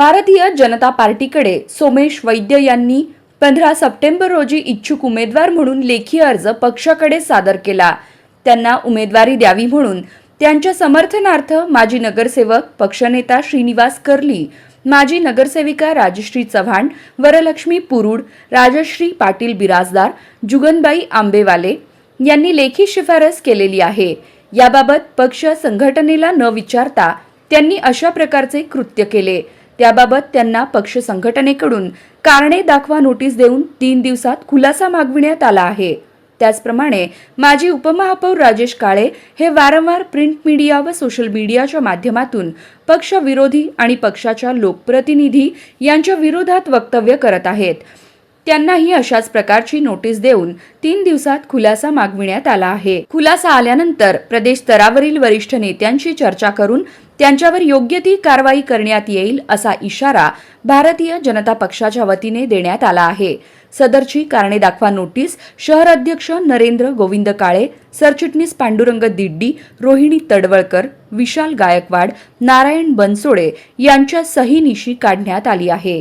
भारतीय जनता पार्टीकडे सोमेश वैद्य यांनी पंधरा सप्टेंबर रोजी इच्छुक उमेदवार म्हणून लेखी अर्ज पक्षाकडे सादर केला. त्यांना उमेदवारी द्यावी म्हणून त्यांच्या समर्थनार्थ माजी नगरसेवक पक्षनेता श्रीनिवास कर्ली माजी नगरसेविका राजश्री चव्हाण वरलक्ष्मी पुरुड राजश्री पाटील बिराजदार जुगनबाई आंबेवाले यांनी लेखी शिफारस केलेली आहे. याबाबत पक्ष संघटनेला न विचारता त्यांनी अशा प्रकारचे कृत्य केले. त्याबाबत त्यांना पक्ष संघटनेकडून कारणे दाखवा नोटीस देऊन तीन दिवसात खुलासा मागविण्यात आला आहे. त्याचप्रमाणे माजी उपमहापौर राजेश काळे हे वारंवार प्रिंट मीडिया व सोशल मीडियाच्या माध्यमातून पक्षविरोधी आणि पक्षाच्या लोकप्रतिनिधी यांच्या विरोधात वक्तव्य करत आहेत. त्यांनाही अशाच प्रकारची नोटीस देऊन तीन दिवसात खुलासा मागविण्यात आला आहे. खुलासा आल्यानंतर प्रदेश स्तरावरील वरिष्ठ नेत्यांशी चर्चा करून त्यांच्यावर योग्य ती कारवाई करण्यात येईल असा इशारा भारतीय जनता पक्षाच्या वतीने देण्यात आला आहे. सदरची कारणे दाखवा नोटीस शहर अध्यक्ष नरेंद्र गोविंद काळे सरचिटणीस पांडुरंग दिड्डी रोहिणी तडवळकर विशाल गायकवाड नारायण बनसोडे यांच्या सहीनिशी काढण्यात आली आहे.